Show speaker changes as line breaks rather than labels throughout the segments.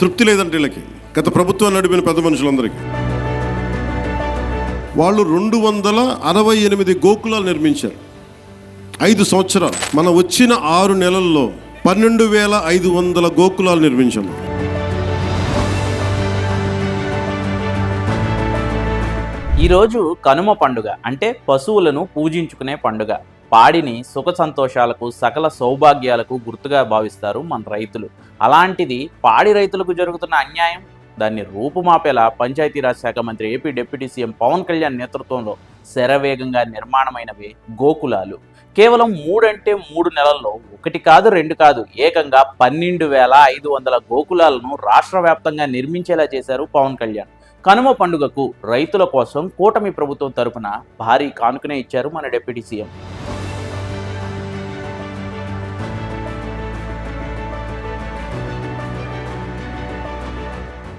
తృప్తి లేదంటే వీళ్ళకి. గత ప్రభుత్వం నడిపిన పెద్ద మనుషులందరికీ. వాళ్ళు రెండు వందల అరవై ఎనిమిది గోకులాలు నిర్మించారు. ఐదు సంవత్సరాలు. మన వచ్చిన ఆరు నెలల్లో పన్నెండు వేల ఐదు వందల గోకులాలు నిర్మించాము.
ఈరోజు కనుమ పండుగ అంటే పశువులను పూజించుకునే పండుగ. పాడిని సుఖ సంతోషాలకు సకల సౌభాగ్యాలకు గుర్తుగా భావిస్తారు మన రైతులు. అలాంటిది పాడి రైతులకు జరుగుతున్న అన్యాయం దాన్ని రూపుమాపేలా పంచాయతీరాజ్ శాఖ మంత్రి AP deputy CM Pawan Kalyan నేతృత్వంలో శరవేగంగా నిర్మాణమైనవి గోకులాలు. కేవలం మూడంటే మూడు నెలల్లో ఒకటి కాదు రెండు కాదు ఏకంగా పన్నెండు వేల ఐదు వందల గోకులాలను రాష్ట్ర వ్యాప్తంగా నిర్మించేలా చేశారు పవన్ కళ్యాణ్. కనుమ పండుగకు రైతుల కోసం కూటమి ప్రభుత్వం తరపున భారీ కానుకనే ఇచ్చారు మన డిప్యూటీ సీఎం.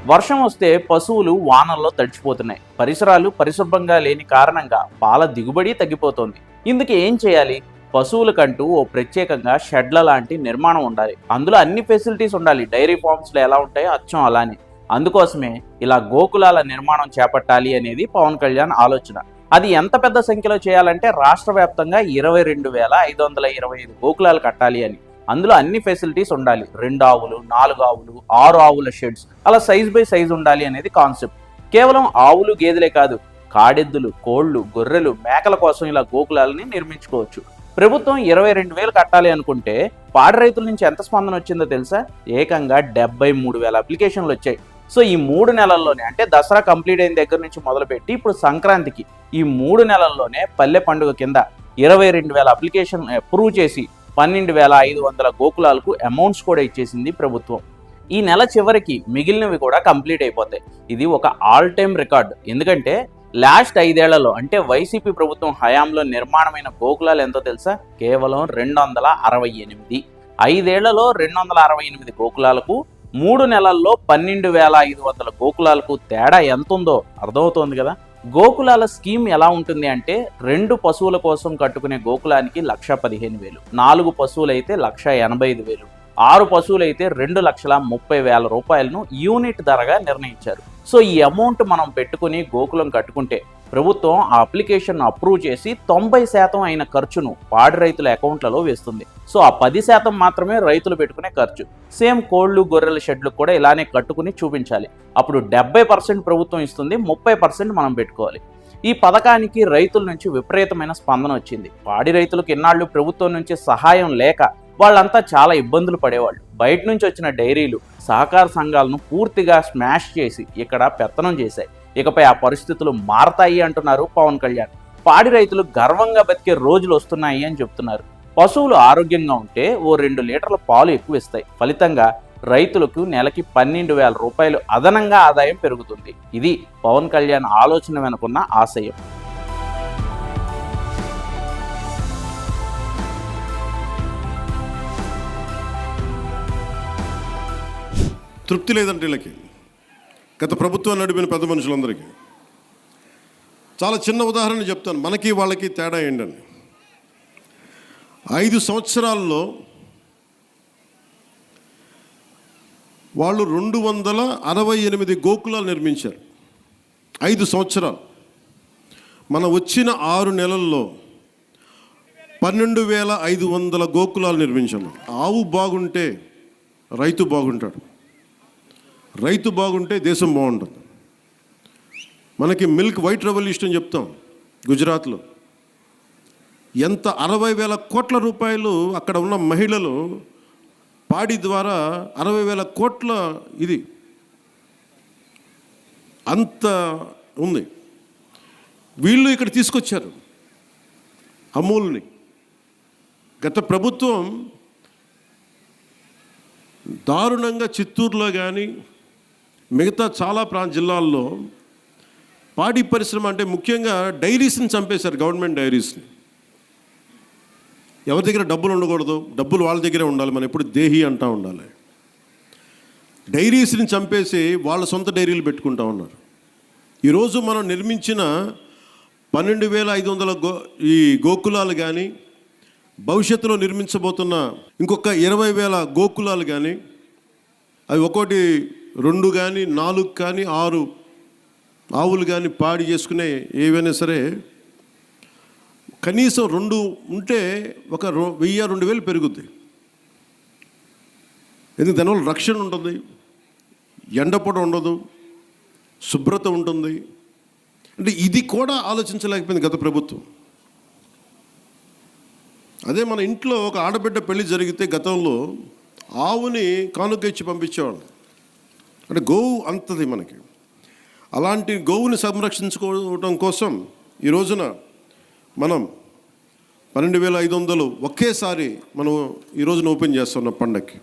వర్షం వస్తే పశువులు వానల్లో తడిచిపోతున్నాయి. పరిసరాలు పరిశుభ్రంగా లేని కారణంగా పాల దిగుబడి తగ్గిపోతోంది. ఇందుకు ఏం చేయాలి? పశువులకంటూ ఓ ప్రత్యేకంగా షెడ్ల లాంటి నిర్మాణం ఉండాలి. అందులో అన్ని ఫెసిలిటీస్ ఉండాలి. డైరీ ఫార్మ్స్లో ఎలా ఉంటాయో అచ్చం అలానే. అందుకోసమే ఇలా గోకులాల నిర్మాణం చేపట్టాలి అనేది పవన్ కళ్యాణ్ ఆలోచన. అది ఎంత పెద్ద సంఖ్యలో చేయాలంటే రాష్ట్ర వ్యాప్తంగా ఇరవై రెండు వేల ఐదు వందల ఇరవై ఐదు గోకులాలు కట్టాలి అని. అందులో అన్ని ఫెసిలిటీస్ ఉండాలి. రెండు ఆవులు నాలుగు ఆవులు ఆరు ఆవుల షెడ్స్ అలా సైజ్ బై సైజ్ ఉండాలి అనేది కాన్సెప్ట్ కేవలం ఆవులు గేదెలే కాదు కాడెద్దులు కోళ్ళు గొర్రెలు మేకల కోసం ఇలా గోకులాలని నిర్మించుకోవచ్చు. ప్రభుత్వం ఇరవై రెండు వేలు కట్టాలి అనుకుంటే పాడి రైతుల నుంచి ఎంత స్పందన వచ్చిందో తెలుసా? ఏకంగా డెబ్బై మూడు వేల అప్లికేషన్లు వచ్చాయి. సో ఈ మూడు నెలల్లోనే అంటే దసరా కంప్లీట్ అయిన దగ్గర నుంచి మొదలుపెట్టి ఇప్పుడు సంక్రాంతికి ఈ మూడు నెలల్లోనే పల్లె పండుగ కింద ఇరవై రెండు వేల అప్లికేషన్ అప్రూవ్ eh, చేసి పన్నెండు వేల ఐదు వందల గోకులాలకు అమౌంట్స్ కూడా ఇచ్చేసింది ప్రభుత్వం. ఈ నెల చివరికి మిగిలినవి కూడా కంప్లీట్ అయిపోతాయి. ఇది ఒక ఆల్ టైమ్ రికార్డ్ ఎందుకంటే లాస్ట్ ఐదేళ్ళలో అంటే వైసీపీ ప్రభుత్వం హయాంలో నిర్మాణమైన గోకులాలు ఎంతో తెలుసా? కేవలం రెండు వందల అరవై ఎనిమిది. ఐదేళ్ళలో రెండు వందల అరవై ఎనిమిది గోకులాలకు మూడు నెలల్లో పన్నెండు వేల ఐదు వందల గోకులాలకు తేడా ఎంత ఉందో అర్థమవుతోంది కదా? గోకులాల స్కీమ్ ఎలా ఉంటుంది అంటే రెండు పశువుల కోసం కట్టుకునే గోకులానికి లక్ష పదిహేను వేలు నాలుగు పశువులైతే లక్ష ఎనభై ఐదు వేలు ఆరు పశువులైతే రెండు లక్షల ముప్పై వేల రూపాయలను యూనిట్ ధరగా నిర్ణయించారు. సో ఈ అమౌంట్ మనం పెట్టుకుని గోకులం కట్టుకుంటే ప్రభుత్వం ఆ అప్లికేషన్ అప్రూవ్ చేసి తొంభై శాతం అయిన ఖర్చును పాడి రైతుల అకౌంట్లలో వేస్తుంది. సో ఆ పది శాతం మాత్రమే రైతులు పెట్టుకునే ఖర్చు. సేమ్ కోళ్ళు గొర్రెల షెడ్లు కూడా ఇలానే కట్టుకుని చూపించాలి. అప్పుడు డెబ్బై పర్సెంట్ ప్రభుత్వం ఇస్తుంది ముప్పై పర్సెంట్ మనం పెట్టుకోవాలి. ఈ పథకానికి రైతుల నుంచి విపరీతమైన స్పందన వచ్చింది. పాడి రైతులకు ఇన్నాళ్ళు ప్రభుత్వం నుంచి సహాయం లేక వాళ్ళంతా చాలా ఇబ్బందులు పడేవాళ్ళు. బయట నుంచి వచ్చిన డైరీలు సహకార సంఘాలను పూర్తిగా స్మాష్ చేసి ఇక్కడ పెత్తనం చేశాయి. ఇకపై ఆ పరిస్థితులు మారతాయి అంటున్నారు పవన్ కళ్యాణ్. పాడి రైతులు గర్వంగా బతికే రోజులు వస్తున్నాయి అని చెప్తున్నారు. పశువులు ఆరోగ్యంగా ఉంటే ఓ రెండు లీటర్ల పాలు ఎక్కువ ఇస్తాయి. ఫలితంగా రైతులకు నెలకి పన్నెండు వేల రూపాయలు అదనంగా ఆదాయం పెరుగుతుంది. ఇది పవన్ కళ్యాణ్ ఆలోచన వెనుకున్న ఆశయం.
తృప్తి లేదంటే వీళ్ళకి. గత ప్రభుత్వం నడిపిన పెద్ద మనుషులందరికీ. చాలా చిన్న ఉదాహరణ చెప్తాను. మనకి వాళ్ళకి తేడా ఏంటని. ఐదు సంవత్సరాల్లో వాళ్ళు రెండు వందల అరవై ఎనిమిది గోకులాలు నిర్మించారు. ఐదు సంవత్సరాలు. మన వచ్చిన ఆరు నెలల్లో పన్నెండు వేల ఐదు వందల గోకులాలు నిర్మించాము ఆవు బాగుంటే రైతు బాగుంటాడు. రైతు బాగుంటే దేశం బాగుంటుంది. మనకి మిల్క్ వైట్ రెవల్యూషన్ అని చెప్తాం గుజరాత్లో. ఎంత అరవై వేల కోట్ల రూపాయలు అక్కడ ఉన్న మహిళలు పాడి ద్వారా అరవై వేల కోట్ల ఇది. అంత ఉంది. వీళ్ళు ఇక్కడ తీసుకొచ్చారు అమూల్ని. గత ప్రభుత్వం దారుణంగా చిత్తూరులో కానీ మిగతా చాలా ప్రాంత జిల్లాల్లో పాడి పరిశ్రమ అంటే ముఖ్యంగా డైరీస్ని చంపేశారు గవర్నమెంట్ డైరీస్ని. ఎవరి దగ్గర డబ్బులు ఉండకూడదు డబ్బులు వాళ్ళ దగ్గరే ఉండాలి మనం ఎప్పుడు దేహి అంటూ ఉండాలి. డైరీస్ని చంపేసి వాళ్ళ సొంత డైరీలు పెట్టుకుంటా ఉన్నారు. ఈరోజు మనం నిర్మించిన పన్నెండు వేల ఐదు వందల గో ఈ గోకులాలు కానీ భవిష్యత్తులో నిర్మించబోతున్న ఇంకొక ఇరవై వేల గోకులాలు కానీ అవి ఒక్కోటి రెండు కానీ నాలుగు కానీ ఆరు ఆవులు కానీ పాడి చేసుకునే ఏవైనా సరే కనీసం రెండు ఉంటే ఒక రో- వెయ్యి రెండు వేలు పెరుగుద్ది. ఎందుకు దానివల్ల రక్షణ ఉంటుంది ఎండపొడ ఉండదు శుభ్రత ఉంటుంది. అంటే ఇది కూడా ఆలోచించలేకపోయింది గత ప్రభుత్వం. అదే మన ఇంట్లో ఒక ఆడబిడ్డ పెళ్ళి జరిగితే గతంలో ఆవుని కానుక ఇచ్చి పంపించేవాళ్ళు. అంటే గోవు అంతది మనకి. అలాంటి గోవుని సంరక్షించుకోవడం కోసం ఈ రోజున మనం పన్నెండు వేల ఐదు వందలు ఒకేసారి మనం ఈ రోజున ఓపెన్ చేస్తున్నాం పండక్కి.